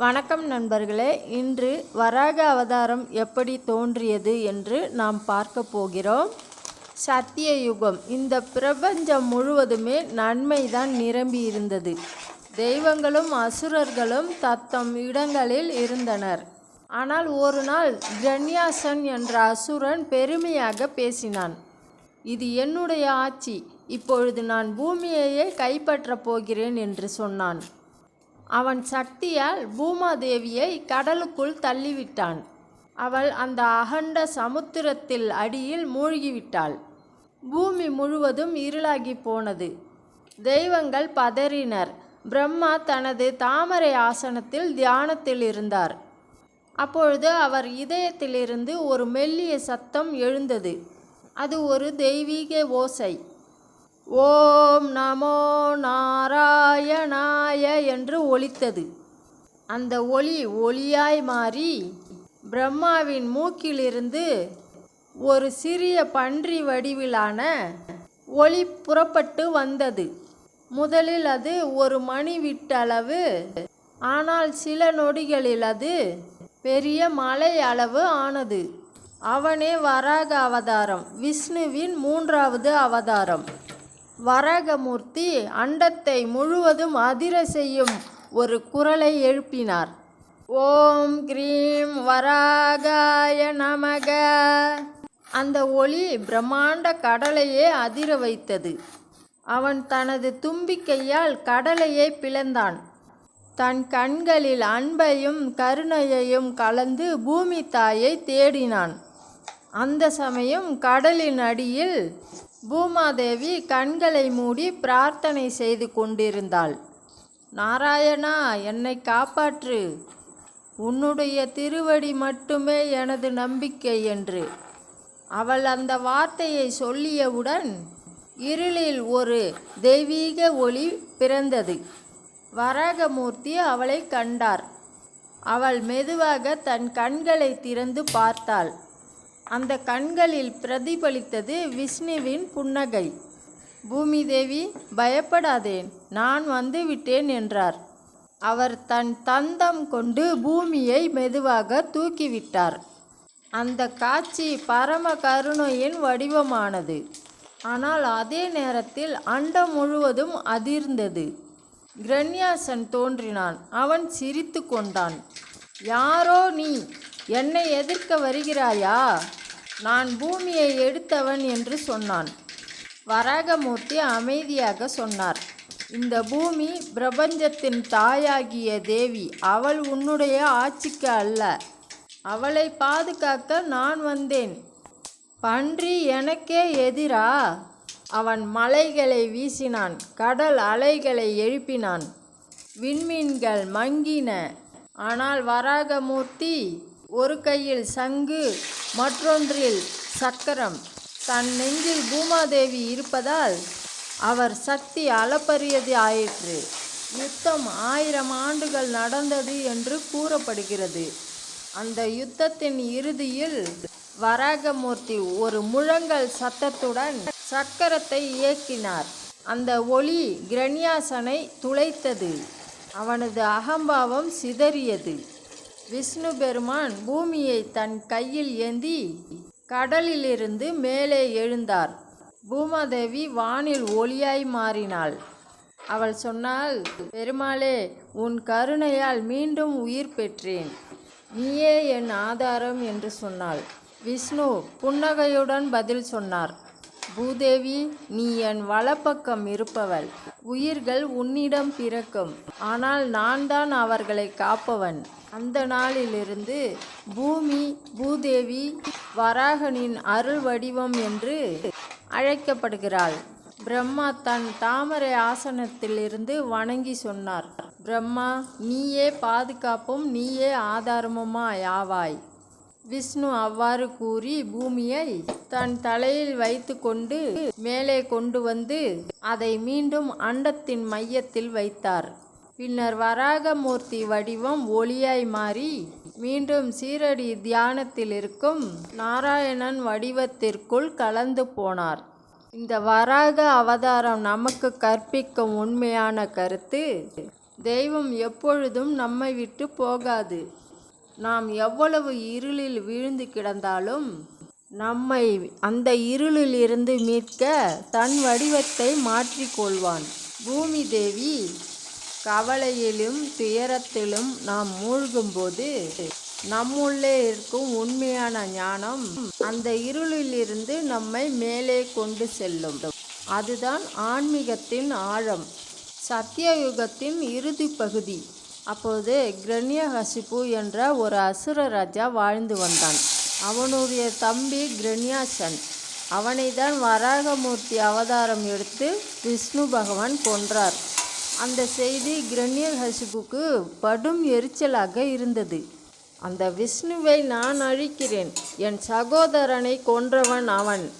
வணக்கம் நண்பர்களே இன்று வராக அவதாரம் எப்படி தோன்றியது என்று நாம் பார்க்க போகிறோம். சத்திய யுகம் இந்த பிரபஞ்சம் முழுவதுமே நன்மைதான் நிரம்பி இருந்தது. தெய்வங்களும் அசுரர்களும் தத்தம் இடங்களில் இருந்தனர். ஆனால் ஒரு நாள் கன்யாசன் என்ற அசுரன் பெருமையாக பேசினான். இது என்னுடைய ஆட்சி இப்பொழுது நான் பூமியையே கைப்பற்றப் போகிறேன் என்று சொன்னான். அவன் சக்தியால் பூமாதேவியை கடலுக்குள் தள்ளிவிட்டான். அவள் அந்த அகண்ட சமுத்திரத்தில் அடியில் மூழ்கிவிட்டாள். பூமி முழுவதும் இருளாகி போனது. தெய்வங்கள் பதறினர். பிரம்மா தனது தாமரை ஆசனத்தில் தியானத்தில் இருந்தார். அப்பொழுது அவர் இதயத்திலிருந்து ஒரு மெல்லிய சத்தம் எழுந்தது. அது ஒரு தெய்வீக ஓசை. ஓம் நமோ நாராயணாய என்று ஒலித்தது. அந்த ஒளி ஒளியாய் மாறி பிரம்மாவின் மூக்கிலிருந்து ஒரு சிறிய பன்றி வடிவிலான ஒளி புறப்பட்டு வந்தது. முதலில் அது ஒரு மணி விட்டளவு ஆனால் சில நொடிகளில் அது பெரிய மலை அளவு ஆனது. அவனே வராக அவதாரம் விஷ்ணுவின் மூன்றாவது அவதாரம். வரகமூர்த்தி அண்டத்தை முழுவதும் அதிர செய்யும் ஒரு குரலை எழுப்பினார். ஓம் கிரீம் வராகாய நமக. அந்த ஒளி பிரம்மாண்ட கடலையே அதிர வைத்தது. அவன் தனது தும்பிக்கையால் கடலையே பிளந்தான். தன் கண்களில் அன்பையும் கருணையையும் கலந்து பூமி தாயை தேடினான். அந்த சமயம் கடலின் அடியில் பூமாதேவி கண்களை மூடி பிரார்த்தனை செய்து கொண்டிருந்தாள். நாராயணா என்னை காப்பாற்று. உன்னுடைய திருவடி மட்டுமே எனது நம்பிக்கை என்று. அவள் அந்த வார்த்தையை சொல்லியவுடன் இருளில் ஒரு தெய்வீக ஒளி பிறந்தது. வராகமூர்த்தி அவளை கண்டார். அவள் மெதுவாக தன் கண்களை திறந்து பார்த்தாள். அந்த கண்களில் பிரதிபலித்தது விஷ்ணுவின் புன்னகை. பூமி தேவி பயப்படாதேன் நான் வந்து விட்டேன் என்றார். அவர் தன் தந்தம் கொண்டு பூமியை மெதுவாக தூக்கிவிட்டார். அந்த காட்சி பரம கருணையின் வடிவமானது. ஆனால் அதே நேரத்தில் அண்டம் முழுவதும் அதிர்ந்தது. கிரண்யாசன் தோன்றினான். அவன் சிரித்து கொண்டான். யாரோ நீ? என்னை எதிர்க்க வருகிறாயா? நான் பூமியை எடுத்தவன் என்று சொன்னான். வராகமூர்த்தி அமைதியாக சொன்னார். இந்த பூமி பிரபஞ்சத்தின் தாயாகிய தேவி அவள் உன்னுடைய ஆட்சிக்கு அல்ல. அவளை பாதுகாக்க நான் வந்தேன். பன்றி எனக்கே எதிரா? அவன் மலைகளை வீசினான் கடல் அலைகளை எழுப்பினான். விண்மீன்கள் மங்கின. ஆனால் வராகமூர்த்தி ஒரு கையில் சங்கு மற்றொன்றில் சக்கரம். தன் நெஞ்சில் பூமாதேவி இருப்பதால் அவர் சக்தி அளப்பரியது ஆயிற்று. யுத்தம் ஆயிரம் ஆண்டுகள் நடந்தது என்று கூறப்படுகிறது. அந்த யுத்தத்தின் இறுதியில் வராகமூர்த்தி ஒரு முழங்கல் சத்தத்துடன் சக்கரத்தை இயக்கினார். அந்த ஒளி கிரண்யாசனை துளைத்தது. அவனது அகம்பாவம் சிதறியது. விஷ்ணு பெருமான் பூமியை தன் கையில் ஏந்தி கடலிலிருந்து மேலே எழுந்தார். பூமாதேவி வானில் ஒளியாய் மாறினாள். அவள் சொன்னாள் பெருமாளே உன் கருணையால் மீண்டும் உயிர் பெற்றேன். நீயே என் ஆதாரம் என்று சொன்னாள். விஷ்ணு புன்னகையுடன் பதில் சொன்னார். பூதேவி நீ என் வலப்பக்கம் இருப்பவள். உயிர்கள் உன்னிடம் பிறக்கும். ஆனால் நான் தான் அவர்களை காப்பவன். அந்த நாளிலிருந்து பூமி பூதேவி வராகனின் அருள் வடிவம் என்று அழைக்கப்படுகிறாள். பிரம்மா தன் தாமரை ஆசனத்திலிருந்து வணங்கி சொன்னார். பிரம்மா நீயே பாதுகாப்பும் நீயே ஆதாரமுமா யாவாய் விஷ்ணு அவ்வாறு கூறி பூமியை தன் தலையில் வைத்து கொண்டு மேலே கொண்டு வந்து அதை மீண்டும் அண்டத்தின் மையத்தில் வைத்தார். பின்னர் வராகமூர்த்தி வடிவம் ஒளியாய் மாறி மீண்டும் சீரடி தியானத்தில் இருக்கும் நாராயணன் வடிவத்திற்குள் கலந்து போனார். இந்த வராக அவதாரம் நமக்கு கற்பிக்கும் உண்மையான கருத்து தெய்வம் எப்பொழுதும் நம்மை விட்டு போகாது. நாம் எவ்வளவு இருளில் வீழ்ந்து கிடந்தாலும் நம்மை அந்த இருளில் இருந்து மீட்க தன் வடிவத்தை மாற்றிக்கொள்வான் பூமி தேவி கவலையிலும் துயரத்திலும் நாம் மூழ்கும்போது நம்முள்ளே இருக்கும் உண்மையான ஞானம் அந்த இருளிலிருந்து நம்மை மேலே கொண்டு செல்லும். அதுதான் ஆன்மீகத்தின் ஆழம். சத்தியயுகத்தின் இறுதி பகுதி. அப்போது கிரண்யஹசிபு என்ற ஒரு அசுர ராஜா வாழ்ந்து வந்தான். அவனுடைய தம்பி கிரண்யாசன் அவனை தான் வராகமூர்த்தி அவதாரம் எடுத்து விஷ்ணு பகவான் கொன்றார். அந்த செய்தி கிரண்யஹசிபுக்கு படும் எரிச்சலாக இருந்தது. அந்த விஷ்ணுவை நான் அழிக்கிறேன். என் சகோதரனை கொன்றவன் அவன்.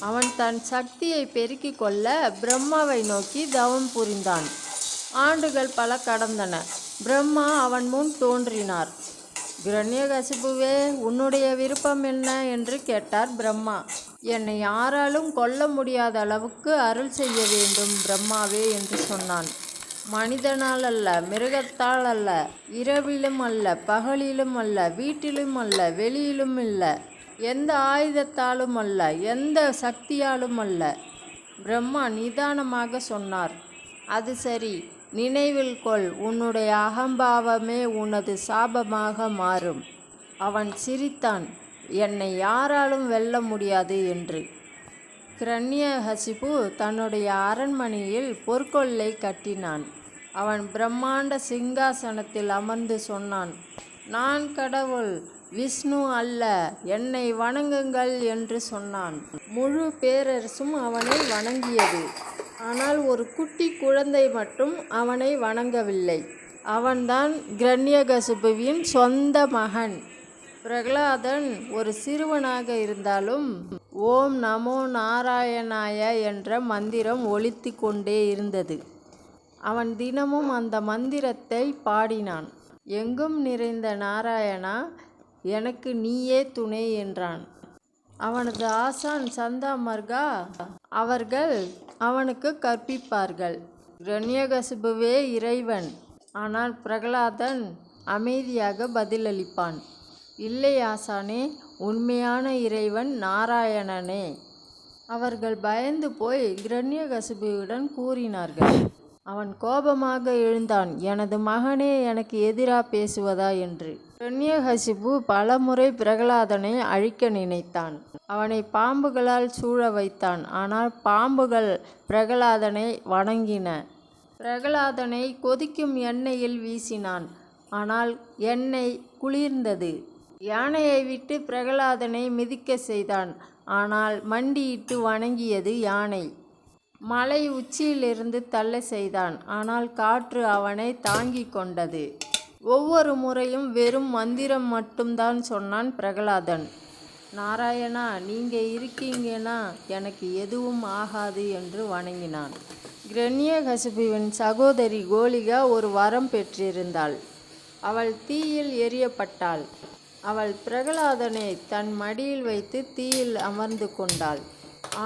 அவன் தன் சக்தியை பெருக்கிக் கொள்ள பிரம்மாவை நோக்கி தவம் புரிந்தான். ஆண்டுகள் பல கடந்தன. பிரம்மா அவன் முன் தோன்றினார். கிரண்யகசிபுவே உன்னுடைய விருப்பம் என்ன? என்று கேட்டார் பிரம்மா. என்னை யாராலும் கொல்ல முடியாத அளவுக்கு அருள் செய்ய வேண்டும் பிரம்மாவே என்று சொன்னான். மனிதனால் அல்ல மிருகத்தால் அல்ல இரவிலும் அல்ல பகலிலும் அல்ல வீட்டிலும் அல்ல வெளியிலும் அல்ல எந்த ஆயுதத்தாலும் அல்ல எந்த சக்தியாலும் அல்ல பிரம்மா நிதானமாக சொன்னார். அது சரி நினைவில் கொள் உன்னுடைய அகம்பாவமே உனது சாபமாக மாறும். அவன் சிரித்தான் என்னை யாராலும் வெல்ல முடியாது என்று. கிரண்யஹசிபு தன்னுடைய அரண்மனையில் பொற்கொள்ளை கட்டினான். அவன் பிரம்மாண்ட சிங்காசனத்தில் அமர்ந்து சொன்னான் நான் கடவுள் விஷ்ணு அல்ல என்னை வணங்குங்கள் என்று சொன்னான். முழு பேரரசும் அவனை வணங்கியது. ஆனால் ஒரு குட்டி குழந்தை மட்டும் அவனை வணங்கவில்லை. அவன்தான் கிரண்யகசுபுவின் சொந்த மகன். பிரகலாதன் ஒரு சிறுவனாக இருந்தாலும் ஓம் நமோ நாராயணாய என்ற மந்திரம் ஒழித்து கொண்டே இருந்தது. அவன் தினமும் அந்த மந்திரத்தை பாடினான். எங்கும் நிறைந்த நாராயணா எனக்கு நீயே துணை என்றான். அவனது ஆசான் சந்தா மர்கா அவர்கள் அவனுக்கு கற்பிப்பார்கள். ரண்யகசுபுவே இறைவன். ஆனால் பிரகலாதன் அமைதியாக பதிலளிப்பான். இல்லை ஆசானே உண்மையான இறைவன் நாராயணனே அவர்கள் பயந்து போய் கிரண்யகசிபுவிடம் கூறினார்கள். அவன் கோபமாக எழுந்தான். எனது மகனே எனக்கு எதிராக பேசுவதா என்று. கிரண்யகசிபு பலமுறை பிரகலாதனை அழிக்க நினைத்தான். அவனை பாம்புகளால் சூழ வைத்தான். ஆனால் பாம்புகள் பிரகலாதனை வணங்கின. பிரகலாதனை கொதிக்கும் எண்ணெயில் வீசினான். ஆனால் எண்ணெய் குளிர்ந்தது. யானையை விட்டு பிரகலாதனை மிதிக்க செய்தான். ஆனால் மண்டியிட்டு வணங்கியது யானை. மலை உச்சியிலிருந்து தள்ள செய்தான். ஆனால் காற்று அவனை தாங்கிக் கொண்டது. ஒவ்வொரு முறையும் வெறும் மந்திரம் மட்டும்தான் சொன்னான் பிரகலாதன். நாராயணா நீங்க இருக்கீங்கன்னா எனக்கு எதுவும் ஆகாது என்று வணங்கினான். கிரண்யகசிபுவின் சகோதரி கோலிகா ஒரு வரம் பெற்றிருந்தாள். அவள் தீயில் எரியப்பட்டாள் அவள் பிரகலாதனை தன் மடியில் வைத்து தீயில் அமர்ந்து கொண்டாள்.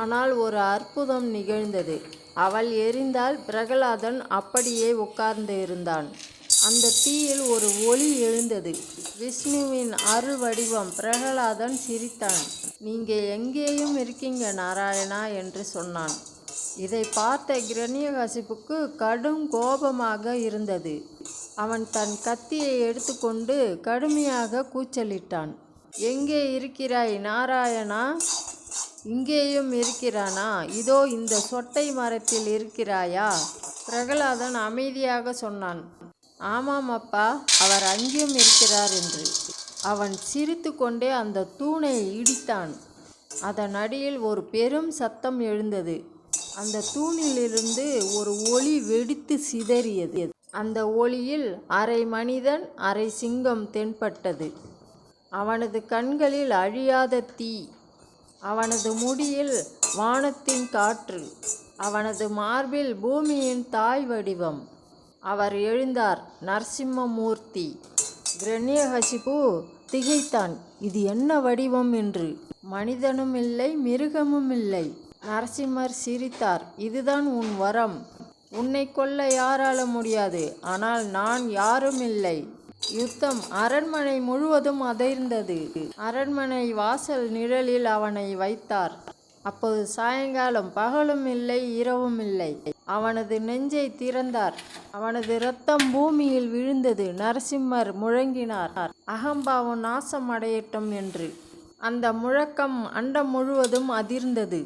ஆனால் ஒரு அற்புதம் நிகழ்ந்தது. அவள் எரிந்தால் பிரகலாதன் அப்படியே உட்கார்ந்து இருந்தான். அந்த தீயில் ஒரு ஒளி எழுந்தது. விஷ்ணுவின் அருள் வடிவம் பிரகலாதன் சிரித்தான். நீங்கள் எங்கேயும் இருக்கீங்க நாராயணா என்று சொன்னான். இதை பார்த்த கிரண்யகசிப்புக்கு கடும் கோபமாக இருந்தது. அவன் தன் கத்தியை எடுத்துக்கொண்டு கடுமையாக கூச்சலிட்டான். எங்கே இருக்கிறாய் நாராயணா? இங்கேயும் இருக்கிறானா? இதோ இந்த சொட்டை மரத்தில் இருக்கிறாயா? பிரகலாதன் அமைதியாக சொன்னான். ஆமாம் அப்பா அவர் அங்கேயும் இருக்கிறார் என்று. அவன் சிரித்து கொண்டே அந்த தூணை இடித்தான். அதன் அடியில் ஒரு பெரும் சத்தம் எழுந்தது. அந்த தூணிலிருந்து ஒரு ஒளி வெடித்து சிதறியது. அந்த ஒளியில் அரை மனிதன் அரை சிங்கம் தென்பட்டது. அவனது கண்களில் அழியாத தீ அவனது முடியில் வானத்தின் காற்று அவனது மார்பில் பூமியின் தாய் வடிவம். அவர் எழுந்தார் நரசிம்மமூர்த்தி. கிரண்யகசிபு திகைத்தான் இது என்ன வடிவம் என்று. மனிதனும் இல்லை மிருகமும் இல்லை. நரசிம்மர் சிரித்தார் இதுதான் உன் வரம். உன்னை கொல்ல யாரால முடியாது ஆனால் நான் யாரும் இல்லை. யுத்தம் அரண்மனை முழுவதும் அதிர்ந்தது. அரண்மனை வாசல் நிழலில் அவனை வைத்தார். அப்போது சாயங்காலம் பகலும் இல்லை இரவும் இல்லை. அவனது நெஞ்சை திறந்தார். அவனது இரத்தம் பூமியில் விழுந்தது. நரசிம்மர் முழங்கினார். அகம்பாவம் நாசம் அடையட்டும் என்று. அந்த முழக்கம் அண்டம் முழுவதும் அதிர்ந்தது.